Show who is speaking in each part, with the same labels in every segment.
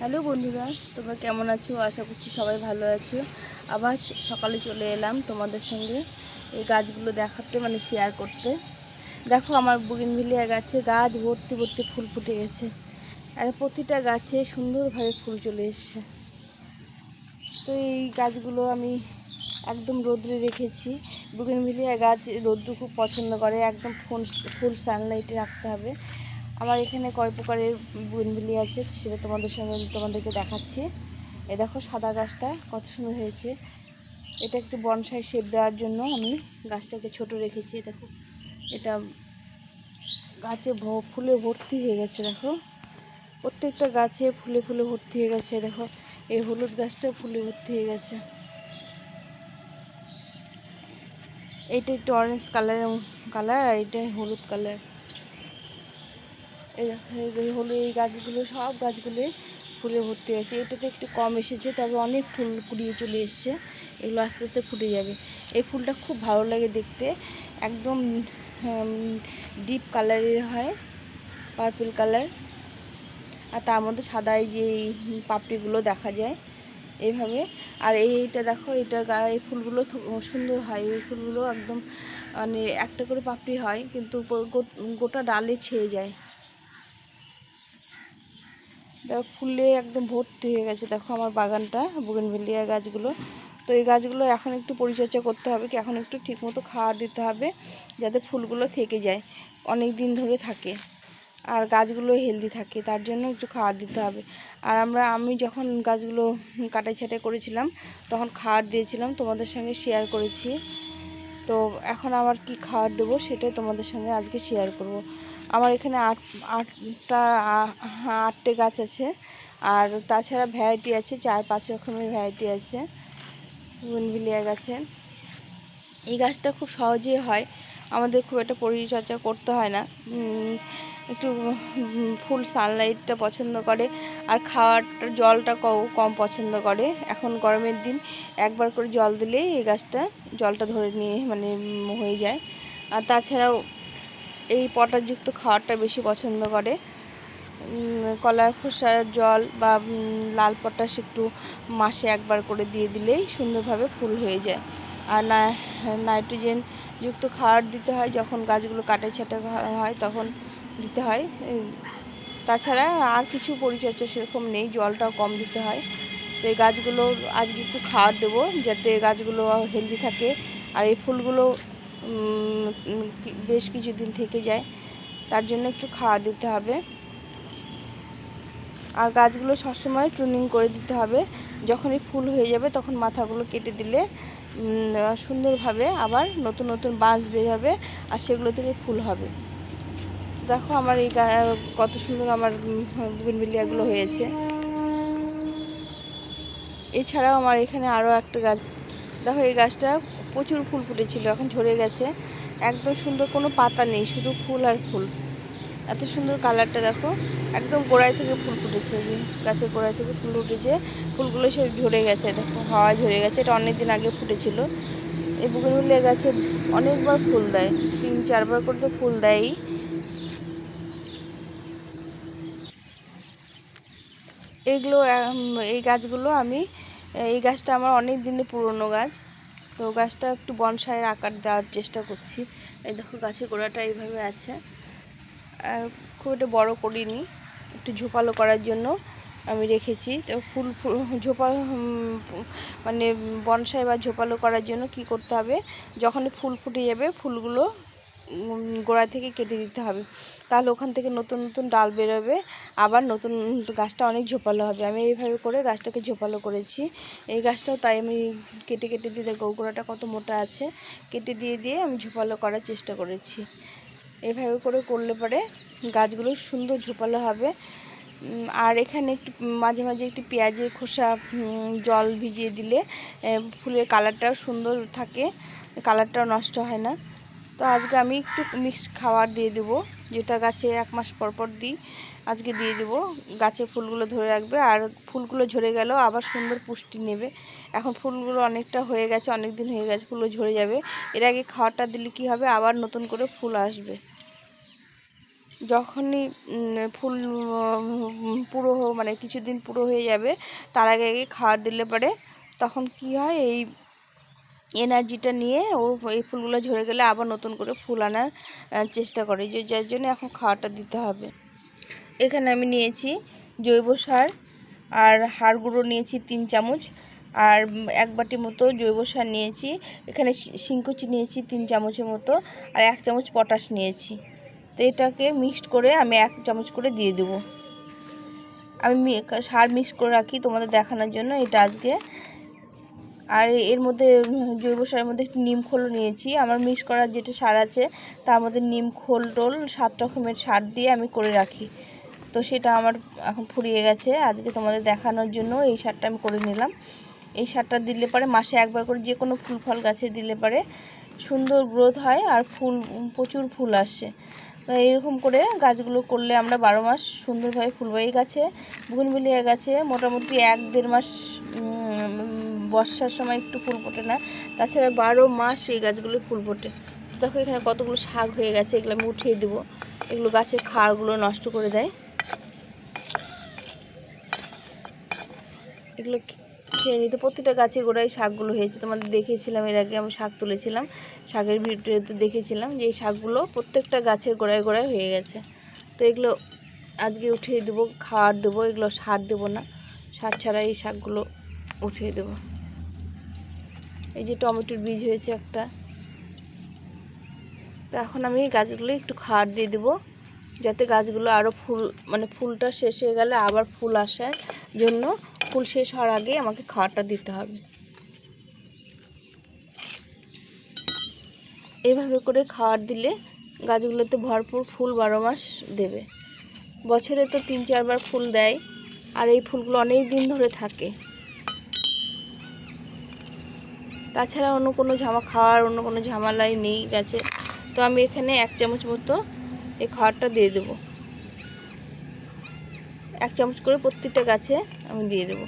Speaker 1: Hello বন্ধুরা, তোমরা কেমন আছো? আশা করছি সবাই ভালো আছো। আবার সকালে চলে এলাম তোমাদের সঙ্গে এই গাছগুলো দেখাতে মানে শেয়ার করতে। দেখো আমার বুগিনভিলিয়া গাছে গাছ ভর্তি ভর্তি ফুল ফুটে গেছে। আর প্রতিটা গাছে সুন্দরভাবে ফুল চলে এসছে। তো এই গাছগুলো আমি একদম রোদ্রে রেখেছি। বুগিনভিলিয়া গাছ রোদ্র খুব পছন্দ করে, একদম ফুল ফুল সানলাইটে রাখতে হবে। আমার এখানে কয় প্রকারের বুনবিলি আছে, সেটা তোমাদের সঙ্গে তোমাদেরকে দেখাচ্ছি। এ দেখো সাদা গাছটা, কত সুন্দর হয়েছে। এটা একটু বনসাই শেপ দেওয়ার জন্য আমি গাছটাকে ছোট রেখেছি দেখো। এটা গাছে ফুলে ভর্তি হয়ে গেছে, দেখো। প্রত্যেকটা গাছে ফুলে ফুলে ভর্তি হয়ে গেছে দেখো। এই হলুদ গাছটা ফুলে ভর্তি হয়ে গেছে। এইটা একটু অরেঞ্জ কালারের কালার আর এটা হলুদ কালার হলো এই গাছগুলো, সব গাছগুলো ফুলে ভর্তি হয়েছে। এটাতে একটু কম এসেছে, তবে অনেক ফুল কুড়িয়ে চলে এসছে। এগুলো আস্তে আস্তে ফুটে যাবে। এই ফুলটা খুব ভালো লাগে দেখতে। একদম ডিপ কালারের হয়, পার্পল কালার। আর তার মধ্যে সাদা এই যে পাপড়িগুলো দেখা যায় এইভাবে আর এইটা দেখো এটা এই ফুলগুলো সুন্দর হয়। এই ফুলগুলো একদম মানে একটা করে পাপড়ি হয়, কিন্তু গোটা ডালে ছেয়ে যায়। দেখো, ফুলে একদম ভর্তি হয়ে গেছে। দেখো আমার বাগানটা, বুগেনভেলিয়া গাছগুলো। তো এই গাছগুলো এখন একটু পরিচর্যা করতে হবে কি, এখন একটু ঠিকমতো খাবার দিতে হবে যাতে ফুলগুলো থেকে যায়, অনেক দিন ধরে থাকে। আর গাছগুলো হেলদি থাকে, তার জন্য একটু খাবার দিতে হবে। আর আমরা, আমি যখন গাছগুলো কাটাই ছাটাই করেছিলাম, তখন খাবার দিয়েছিলাম, তোমাদের সঙ্গে শেয়ার করেছি। তো এখন আমার কি খাবার দেবো, সেটাই তোমাদের সঙ্গে আজকে শেয়ার করব। আমার এখানে আট, আটটা, আটটে গাছ আছে। আর তাছাড়া ভ্যারাইটি আছে, চার, পাঁচ রকমের ভ্যারাইটি আছে বুনভিলিয়া গাছে। এই গাছটা খুব সহজেই হয়, আমাদের খুব একটা পরিচর্যা করতে হয় না। একটু ফুল সানলাইটটা পছন্দ করে, আর খাওয়ারটা জলটা কম পছন্দ করে। এখন গরমের দিন, একবার করে জল দিলেই এই গাছটা জলটা ধরে নিয়ে মানে হয়ে যায়। আর তাছাড়াও এই পটাশযুক্ত খাবারটা বেশি পছন্দ করে। কলার খোসার জল বা লাল পটাশ একটু মাসে একবার করে দিয়ে দিলেই সুন্দরভাবে ফুল হয়ে যায়। আর নাইট্রোজেন যুক্ত খাবার দিতে হয়, যখন গাছগুলো কাটে ছাটা হয় তখন দিতে হয়। তাছাড়া আর কিছু পরিচর্যা সেরকম নেই, জলটাও কম দিতে হয়। তো এই গাছগুলো আজকে একটু খাবার দেবো, যাতে গাছগুলো হেলদি থাকে। আর এই ফুলগুলো বেশ কিছুদিন থেকে যায়। তার জন্য একটু খাবার দিতে হবে। আর গাছগুলো সবসময় ট্রুনিং করে দিতে হবে। যখনই ফুল হয়ে যাবে তখন মাথাগুলো কেটে দিলে সুন্দরভাবে আবার নতুন নতুন বাঁশ বের হবে আর সেগুলো থেকে ফুল হবে। দেখো আমার এই কত সুন্দর আমার বুগিনভিলিয়াগুলো হয়েছে। এছাড়াও আমার এখানে আরও একটা গাছ, দেখো এই গাছটা প্রচুর ফুল ফুটেছিল এখন ঝরে গেছে। একদম সুন্দর কোনো পাতা নেই শুধু ফুল আর ফুল। এত সুন্দর কালারটা দেখো একদম গোড়ায় থেকে ফুল ফুটেছে যে গাছের গোড়ায় থেকে ফুল উঠেছে। ফুলগুলো সব ঝরে গেছে দেখো হাওয়া ঝরে গেছে। এটা অনেক দিন আগে ফুটেছিল। এই বুগিনভিলিয়া গাছে অনেকবার ফুল দেয় তিন চারবার করে তো ফুল দেয়ই। আম, এই গাছগুলো আমি এই গাছটা আমার অনেক দিনের পুরনো গাছ। তো গাছটা একটু বনসাইয়ের আকার দেওয়ার চেষ্টা করছি। এই দেখো গাছের গোড়াটা এইভাবে আছে। আর খুব একটা বড়ো করিনি, একটু ঝোপালো করার জন্য আমি রেখেছি। তো ফুল ঝোপাল মানে বনসাই বা ঝোপালো করার জন্য কি করতে হবে? যখন ফুল ফুটে যাবে, ফুলগুলো গোড়া থেকে কেটে দিতে হবে। তাহলে ওখান থেকে নতুন নতুন ডাল বেরোবে, আবার নতুন গাছটা অনেক ঝোপালো হবে। আমি এইভাবে করে গাছটাকে ঝোপালো করেছি। এই গাছটাও তাই আমি কেটে কেটে দিয়ে দেখো, গোড়াটা কত মোটা আছে। কেটে দিয়ে দিয়ে আমি ঝোপালো করার চেষ্টা করেছি। এইভাবে করে করলে পরে গাছগুলো সুন্দর ঝোপালো হবে। আর এখানে একটু মাঝে মাঝে একটু পেঁয়াজের খোসা জল ভিজিয়ে দিলে ফুলের কালারটাও সুন্দর থাকে। কালারটাও নষ্ট হয় না। তো আজকে আমি একটু মিক্স খাবার দিয়ে দেবো, যেটা গাছে এক মাস পর পর দিই, আজকে দিয়ে দেবো। গাছে ফুলগুলো ধরে রাখবে, আর ফুলগুলো ঝরে গেলেও আবার সুন্দর পুষ্টি নেবে। এখন ফুলগুলো অনেকটা হয়ে গেছে অনেক দিন হয়ে গেছে, ফুলগুলো ঝরে যাবে। এর আগে খাবারটা দিলে কি হবে? আবার নতুন করে ফুল আসবে। যখনই ফুল পুরো মানে কিছুদিন পুরো হয়ে যাবে, তার আগে আগে খাবার দিলে পরে তখন কি হয়? এই এনার্জিটা নিয়ে ও এই ফুলগুলো ঝরে গেলে আবার নতুন করে ফুল আনার চেষ্টা করে। যে যার জন্য এখন খাওয়াটা দিতে হবে। এখানে আমি নিয়েছি জৈব সার আর হাড় গুঁড়ো নিয়েছি তিন চামচ। আর এক বাটি মতো জৈব সার নিয়েছি। এখানে শিংকুচি নিয়েছি তিন চামচের মতো। আর এক চামচ পটাশ নিয়েছি। তো এটাকে মিক্সড করে আমি এক চামচ করে দিয়ে দেবো। আমি সার মিক্স করে রাখি তোমাদের দেখানোর জন্য। এটা আজকে আর এর মধ্যে জৈব সারের মধ্যে একটু নিম খোলও নিয়েছি। আমার মিক্স করার যেটা সার আছে, তার মধ্যে নিম খোল টোল, সাত রকমের সার দিয়ে আমি করে রাখি। তো সেটা আমার এখন ফুরিয়ে গেছে। আজকে তোমাদের দেখানোর জন্য এই সারটা আমি করে নিলাম। এই সারটা দিলে পরে মাসে একবার করে যে কোনো ফুল ফল গাছে দিলে পরে সুন্দর গ্রোথ হয় আর ফুল, প্রচুর ফুল আসে। তো এইরকম করে গাছগুলো করলে আমরা বারো মাস সুন্দরভাবে ফুল এই গাছে বুগনবিলিয়া গাছে মোটামুটি এক দেড় মাস বর্ষার সময় একটু ফুল ফোটে না, তাছাড়া বারো মাস এই গাছগুলো ফুল ফোটে। দেখো এখানে কতগুলো শাক হয়ে গেছে, এগুলো আমি উঠিয়ে দেবো। এগুলো গাছের খাড়গুলো নষ্ট করে দেয়। এগুলো খেয়ে নিতে, প্রতিটা গাছে গোড়ায় শাকগুলো হয়েছে। তোমাদের দেখেছিলাম এর আগে আমি শাক তুলেছিলাম, শাকের ভিডিওতে দেখেছিলাম যে এই শাকগুলো প্রত্যেকটা গাছের গোড়ায় গোড়ায় হয়ে গেছে। তো এগুলো আজকে উঠিয়ে দেবো, খাওয়ার দেবো, এগুলো সার দেবো না, সার ছাড়া এই শাকগুলো উঠিয়ে দেবো। এই যে টমেটোর বীজ হয়েছে একটা। তো এখন আমি গাছগুলো একটু খাবার দিয়ে দেবো, যাতে গাছগুলো আরও ফুল মানে ফুলটা শেষ হয়ে গেলে আবার ফুল আসার জন্য ফুল শেষ হওয়ার আগে আমাকে খাবারটা দিতে হবে। এইভাবে করে খাবার দিলে গাছগুলোতে ভরপুর ফুল বারো মাস দেবে। বছরে তো তিন চারবার ফুল দেয়, আর এই ফুলগুলো অনেক দিন ধরে থাকে। তাছাড়া অন্য কোনো ঝামা খাওয়ার, অন্য কোনো ঝামেলাই নেই গাছে তো আমি এখানে এক চামচ মতো এই খাবারটা দিয়ে দেবো। এক চামচ করে প্রত্যেকটা গাছে আমি দিয়ে দেবো।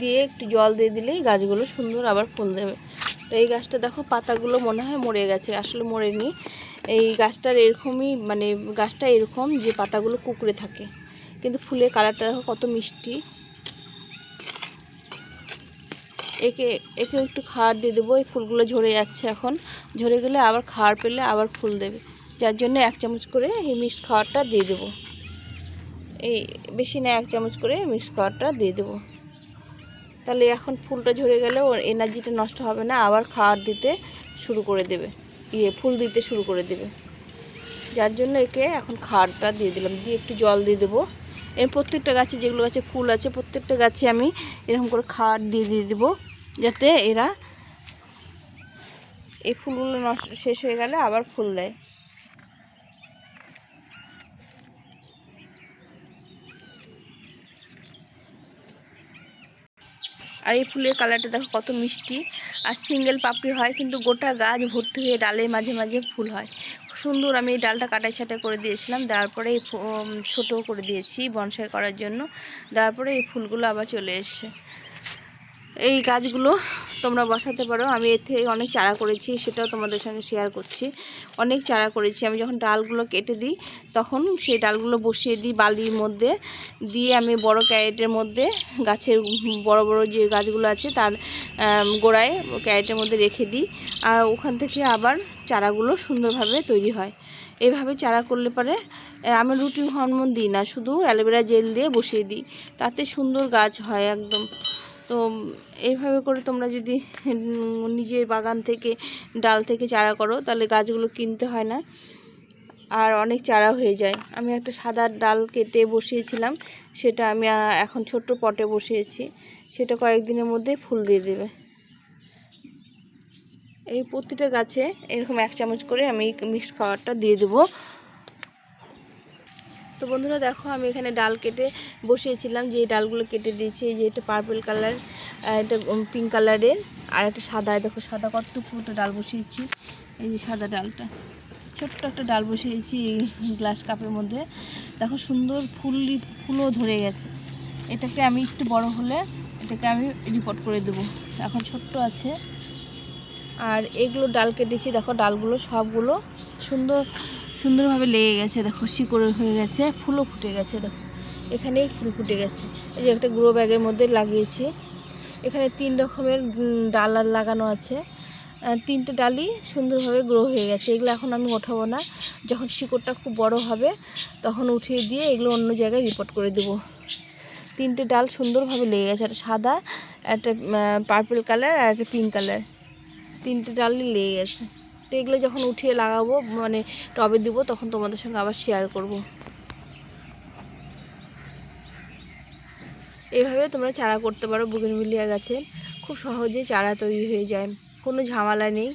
Speaker 1: দিয়ে একটু জল দিয়ে দিলেই গাছগুলো সুন্দর আবার ফুল দেবে। তো এই গাছটা দেখো পাতাগুলো মনে হয় মরে গেছে, আসলে মরেনি। এই গাছটার এরকমই মানে গাছটা এরকম যে পাতাগুলো কুকড়ে থাকে। কিন্তু ফুলের কালারটা দেখো কত মিষ্টি। একে একে একটু খাবার দিয়ে দেবো। এই ফুলগুলো ঝরে যাচ্ছে এখন। ঝরে গেলে আবার খাবার পেলে আবার ফুল দেবে। যার জন্য এক চামচ করে এই মিক্স খাবারটা দিয়ে দেবো। এই বেশি না, এক চামচ করে মিক্স খাওয়ারটা দিয়ে দেবো। তাহলে এখন ফুলটা ঝরে গেলে ওর এনার্জিটা নষ্ট হবে না, আবার খাবার দিতে শুরু করে দেবে। ইয়ে ফুল দিতে শুরু করে দেবে। যার জন্য একে এখন খাবারটা দিয়ে দিলাম। দিয়ে একটু জল দিয়ে দেবো। এর প্রত্যেকটা গাছে যেগুলো গাছে ফুল আছে, প্রত্যেকটা গাছে আমি এরকম করে খাবার দিয়ে দিয়ে দেবো। যাতে এরা এই ফুলগুলো নষ্ট শেষ হয়ে গেলে আবার ফুল দেয়। আর এই ফুলের কালারটা দেখো কত মিষ্টি। আর সিঙ্গেল পাপড়ি হয়, কিন্তু গোটা গাছ ভর্তি হয়ে ডালের মাঝে মাঝে ফুল হয়। সুন্দর, আমি এই ডালটা কাটাই ছাটাই করে দিয়েছিলাম, দেওয়ার পরে এই ছোটো করে দিয়েছি বনসাই করার জন্য। দেওয়ার পরে এই ফুলগুলো আবার চলে এসছে। এই গাছগুলো তোমরা বসাতে পারো। আমি এর থেকে অনেক চারা করেছি, সেটাও তোমাদের সঙ্গে শেয়ার করছি। অনেক চারা করেছি। আমি যখন ডালগুলো কেটে দিই, তখন সেই ডালগুলো বসিয়ে দিই বালির মধ্যে। দিয়ে আমি বড় ক্যারেটের মধ্যে গাছের বড় বড় যে গাছগুলো আছে, তার গোড়ায় ক্যারেটের মধ্যে রেখে দিই। আর ওখান থেকে আবার চারাগুলো সুন্দরভাবে তৈরি হয়। এইভাবে চারা করলে পরে আমি রুটিন হরমোন দিই না, শুধু অ্যালোভেরা জেল দিয়ে বসিয়ে দিই। তাতে সুন্দর গাছ হয় একদম। তো এইভাবে করে তোমরা যদি নিজের বাগান থেকে, ডাল থেকে চারা করো, তাহলে গাছগুলো কিনতে হয় না। আর অনেক চারা হয়ে যায়। আমি একটা সাদা ডাল কেটে বসিয়েছিলাম, সেটা আমি এখন ছোট্ট পটে বসিয়েছি। সেটা কয়েকদিনের মধ্যে ফুল দিয়ে দেবে। এই প্রতিটা গাছে এরকম এক চামচ করে আমি মিক্স খাবারটা দিয়ে দেবো। তো বন্ধুরা দেখো, আমি এখানে ডাল কেটে বসিয়েছিলাম। যে ডালগুলো কেটে দিয়েছি যে এটা পার্পল কালার এটা পিঙ্ক কালারের আর একটা সাদা দেখো সাদা কতটুকু ডাল বসিয়েছি। এই যে সাদা ডালটা, ছোট্ট একটা ডাল বসিয়েছি এই গ্লাস কাপের মধ্যে। দেখো সুন্দর ফুলই ফুলও ধরে গেছে। এটাকে আমি একটু বড় হলে এটাকে আমি রিপোর্ট করে দেবো। এখন ছোট্ট আছে। আর এগুলো ডাল কেটেছি, দেখো ডালগুলো সবগুলো সুন্দর সুন্দরভাবে লেগে গেছে, দেখো, শিকড় হয়ে গেছে, ফুলও ফুটে গেছে, দেখো। এখানেই ফুল ফুটে গেছে। এই যে একটা গ্রো ব্যাগের মধ্যে লাগিয়েছি। এখানে তিন রকমের ডাল লাগানো আছে। তিনটে ডালই সুন্দরভাবে গ্রো হয়ে গেছে। এগুলো এখন আমি ওঠাবো না। যখন শিকড়টা খুব বড় হবে, তখন উঠিয়ে দিয়ে এগুলো অন্য জায়গায় রিপোর্ট করে দেবো। তিনটে ডাল সুন্দরভাবে লেগে গেছে। একটা সাদা, একটা পার্পল কালার আর একটা পিঙ্ক কালার তিনটে ডালই লেগে গেছে। তো এগুলো যখন উঠিয়ে লাগাবো মানে টবে দিব, তখন তোমাদের সঙ্গে আবার শেয়ার করব। এইভাবে তোমরা চারা করতে পারো বুগেনভিলিয়া গাছে। খুব সহজে চারা তৈরি হয়ে যায়, কোনো ঝামেলা নেই।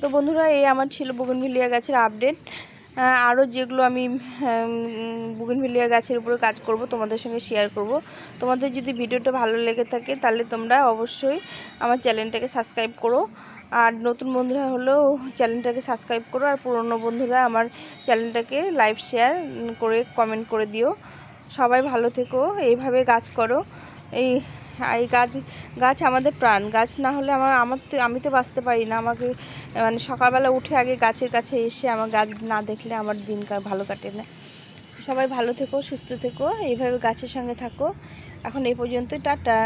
Speaker 1: তো বন্ধুরা, এই আমার ছিল বুগেনভিলিয়া গাছের আপডেট আরও যেগুলো আমি বুগেনভিলিয়া গাছের উপরে কাজ করব, তোমাদের সঙ্গে শেয়ার করব। তোমাদের যদি ভিডিওটা ভালো লেগে থাকে, তাহলে তোমরা অবশ্যই আমার চ্যানেলটাকে সাবস্ক্রাইব করো। আর নতুন বন্ধুরা হলেও চ্যানেলটাকে সাবস্ক্রাইব করো আর পুরনো বন্ধুরা আমার চ্যানেলটাকে লাইভ শেয়ার করে কমেন্ট করে দিও। সবাই ভালো থেকো, এইভাবে গাছ করো। এই এই গাছ গাছ আমাদের প্রাণ। গাছ না হলে আমার আমার তো, আমি তো বাঁচতে পারি না। আমাকে মানে সকালবেলা উঠে আগে গাছের কাছে এসে আমার গাছ না দেখলে আমার দিন ভালো কাটে না। সবাই ভালো থেকো, সুস্থ থেকো, এইভাবে গাছের সঙ্গে থাকো। এখন এই পর্যন্তই, টাটা।